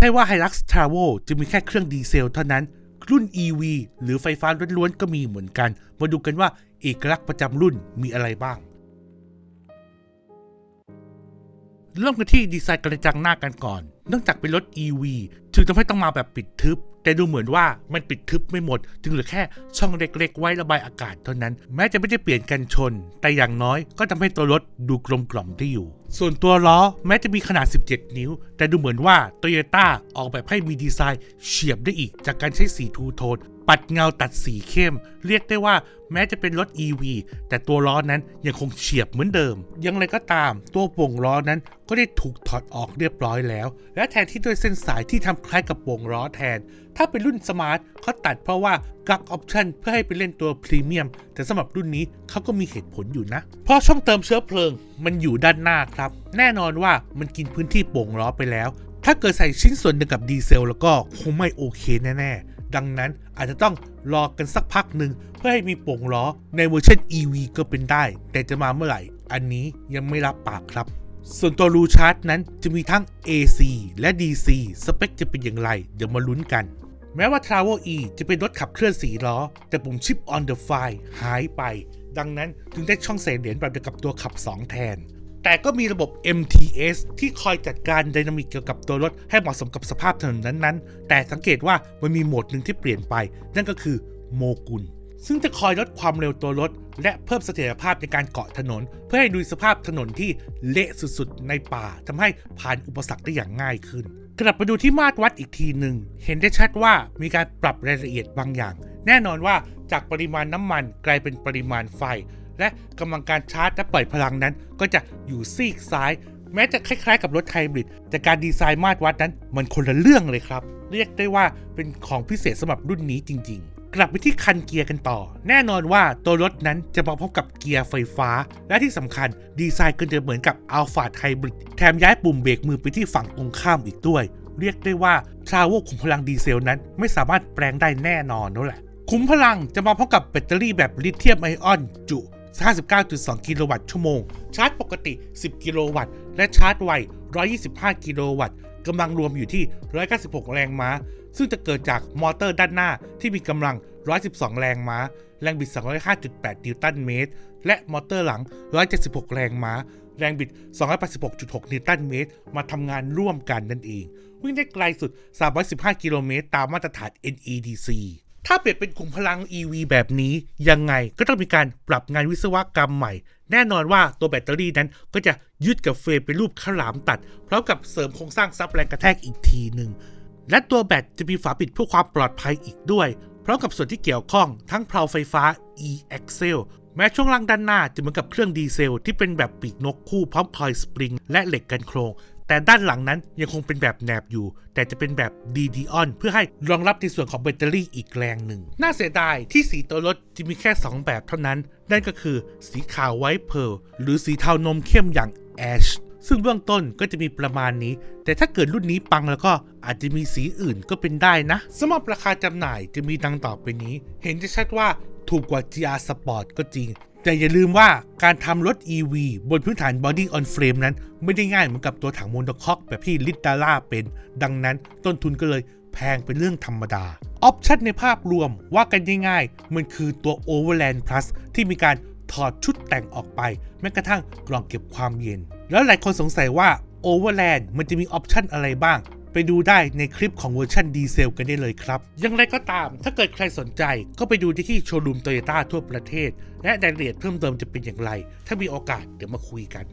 ใช่ว่า Hilux Travo จะมีแค่เครื่องดีเซลเท่านั้น รุ่น EV หรือไฟฟ้าล้วนๆก็มีเหมือนกัน มาดูกันว่าเอกลักษณ์ประจำรุ่นมีอะไรบ้าง เริ่มกันที่ดีไซน์กระจังหน้ากันก่อน เนื่องจากเป็นรถ EV จึงทำให้ต้องมาแบบปิดทึบ แต่ดูเหมือนว่ามันปิดทึบไม่หมด จึงเหลือแค่ช่องเล็กๆ ไว้ระบายอากาศเท่านั้น แม้จะไม่ได้เปลี่ยนกันชน แต่อย่างน้อยก็ทำให้ตัวรถดูกลมกล่อมได้อยู่ ส่วนตัวล้อแม้จะมีขนาด 17 นิ้ว แต่ดูเหมือนว่า Toyota ออกแบบให้มีดีไซน์เฉียบได้อีกจากการใช้สีทูโทน ปัดเงาตัดสีเข้ม เรียกได้ว่าแม้จะเป็นรถ EV แต่ตัวล้อนั้นยังคงเฉียบเหมือนเดิม ยังไรก็ตาม ตัวโป่งล้อนั้นก็ได้ถูกถอดออกเรียบร้อยแล้ว และแทนที่ด้วยเส้นสายที่ทำคล้ายกับโป่งล้อแทน ถ้าเป็นรุ่นสมาร์ทเขาตัดเพราะว่ากักออปชันเพื่อให้ไปเล่นตัวพรีเมียม แต่สำหรับรุ่นนี้เขาก็มีเหตุผลอยู่นะ เพราะช่องเติมเชื้อเพลิง มันอยู่ด้านหน้าครับ แน่นอนว่ามันกินพื้นที่โป่งล้อไปแล้ว ถ้าเกิดใส่ชิ้นส่วนหนึ่งกับดีเซล แล้วก็คงไม่โอเคแน่ๆดังนั้น อาจจะต้องรอกันสักพักหนึ่งเพื่อให้มีโป่งล้อในเวอร์ชัน EV ก็เป็นได้ แต่จะมาเมื่อไหร่ อันนี้ยังไม่รับปากครับ ส่วนตัวรูชาร์จนั้นจะมีทั้ง AC และ DC สเปคจะเป็นอย่างไร เดี๋ยวมาลุ้นกัน แม้ว่า Travel E จะเป็นรถขับเคลื่อนสีล้อ แต่ปุ่มชิป on the fly หายไป ดังนั้นจึงได้ช่องใส่เหรียญแบบเดียวกับตัวขับ 2 แทน แต่ก็มีระบบ MTS ที่คอยจัดการไดนามิกเกี่ยวกับตัวรถให้เหมาะสมกับสภาพถนนนั้นๆ แต่สังเกตว่ามันมีโหมดหนึ่งที่เปลี่ยนไป นั่นก็คือโมกุล ซึ่งจะคอยลดความเร็วตัวรถ และเพิ่มเสถียรภาพในการเกาะถนน เพื่อให้ดูสภาพถนนที่เละสุดๆ ในป่าทำให้ผ่านอุปสรรคได้อย่างง่ายขึ้น กลับไปดูที่มาตรวัดอีกทีหนึ่ง เห็นได้ชัดว่ามีการปรับรายละเอียดบางอย่าง แน่นอนว่าจากปริมาณน้ำมันกลายเป็นปริมาณไฟ และกำลังการชาร์จและปล่อยพลังนั้น ก็จะอยู่ซีกซ้าย แม้จะคล้ายๆ กับรถไฮบริดแต่การดีไซน์มาตรวัดนั้น มันคนละเรื่องเลยครับ เรียกได้ว่าเป็นของพิเศษสำหรับรุ่นนี้จริง ๆกลับไปที่คันเกียร์กันต่อ แน่นอนว่าตัวรถนั้นจะมาพร้อมกับเกียร์ไฟฟ้า และที่สำคัญดีไซน์ก็จะเหมือนกับ Alpha Hybrid แถมย้ายปุ่มเบรกมือไปที่ฝั่งตรงข้ามอีกด้วย เรียกได้ว่าทราโวขุมพลังดีเซลนั้นไม่สามารถแปลงได้แน่นอนนั่นแหละ ขุมพลังจะมาพร้อมกับแบตเตอรี่แบบลิเธียมไอออนจุ 59.2 กิโลวัตต์ชั่วโมง ชาร์จปกติ 10 กิโลวัตต์ และชาร์จไว 125 กิโลวัตต์กำลังรวมอยู่ที่ 196 แรงม้า ซึ่งจะเกิดจากมอเตอร์ด้านหน้าที่มีกำลัง 112 แรงม้า แรงบิด 205.8 นิวตันเมตร และมอเตอร์หลัง 176 แรงม้า แรงบิด 286.6 นิวตันเมตร มาทำงานร่วมกันนั่นเอง วิ่งได้ไกลสุด 315 กิโลเมตร ตามมาตรฐาน NEDC ถ้าเปลี่ยนเป็นกลุ่มพลัง EV แบบนี้ยังไงก็ต้องมีการปรับงานวิศวกรรมใหม่ แน่นอนว่าตัวแบตเตอรี่นั้นก็จะยึดกับเฟรมเป็นรูปขลามตัดพร้อมกับเสริมโครงสร้างซับแรงกระแทกอีกทีหนึ่งและตัวแบตจะมีฝาปิดเพื่อความปลอดภัยอีกด้วยพร้อมกับส่วนที่เกี่ยวข้องทั้งเพลาไฟฟ้า e-axle แม้ช่วงล่างด้านหน้าจะเหมือนกับเครื่องดีเซลที่เป็นแบบปีกนกคู่พร้อมคอยสปริงและเหล็กกันโครง แต่ด้านหลังนั้นยังคงเป็นแบบแหนบอยู่ แต่จะเป็นแบบดีดีออนเพื่อให้รองรับในส่วนของแบตเตอรี่อีกแรงหนึ่ง น่าเสียดายที่สีตัวรถจะมีแค่ 2 แบบเท่านั้น นั่นก็คือสีขาวไวท์เพลหรือสีเทานมเข้มอย่างแอช ซึ่งเบื้องต้นก็จะมีประมาณนี้ แต่ถ้าเกิดรุ่นนี้ปังแล้วก็อาจจะมีสีอื่นก็เป็นได้นะสำหรับราคาจำหน่ายจะมีดังต่อไปนี้ เห็นจะชัดว่าถูกกว่า GR Sport ก็จริง แต่อย่าลืมว่าการทำรถ EV บนพื้นฐาน Body on Frame นั้น ไม่ได้ง่ายเหมือนกับตัวถังโมโนคอกแบบที่ลิตดาร่าเป็น ดังนั้นต้นทุนก็เลยแพงเป็นเรื่องธรรมดา ออปชั่นในภาพรวมว่ากันง่ายๆ มันคือตัว Overland Plus ที่มีการ ถอดชุดแต่งออกไป แม้กระทั่งกล่องเก็บความเย็น แล้วหลายคนสงสัยว่า Overland มันจะมีออปชันอะไรบ้าง ไปดูได้ในคลิปของเวอร์ชันดีเซลกันได้เลยครับ อย่างไรก็ตาม ถ้าเกิดใครสนใจก็ไปดูได้ที่โชว์รูมโตโยต้าทั่วประเทศ และรายละเอียดเพิ่มเติมจะเป็นอย่างไร ถ้ามีโอกาสเดี๋ยวมาคุยกัน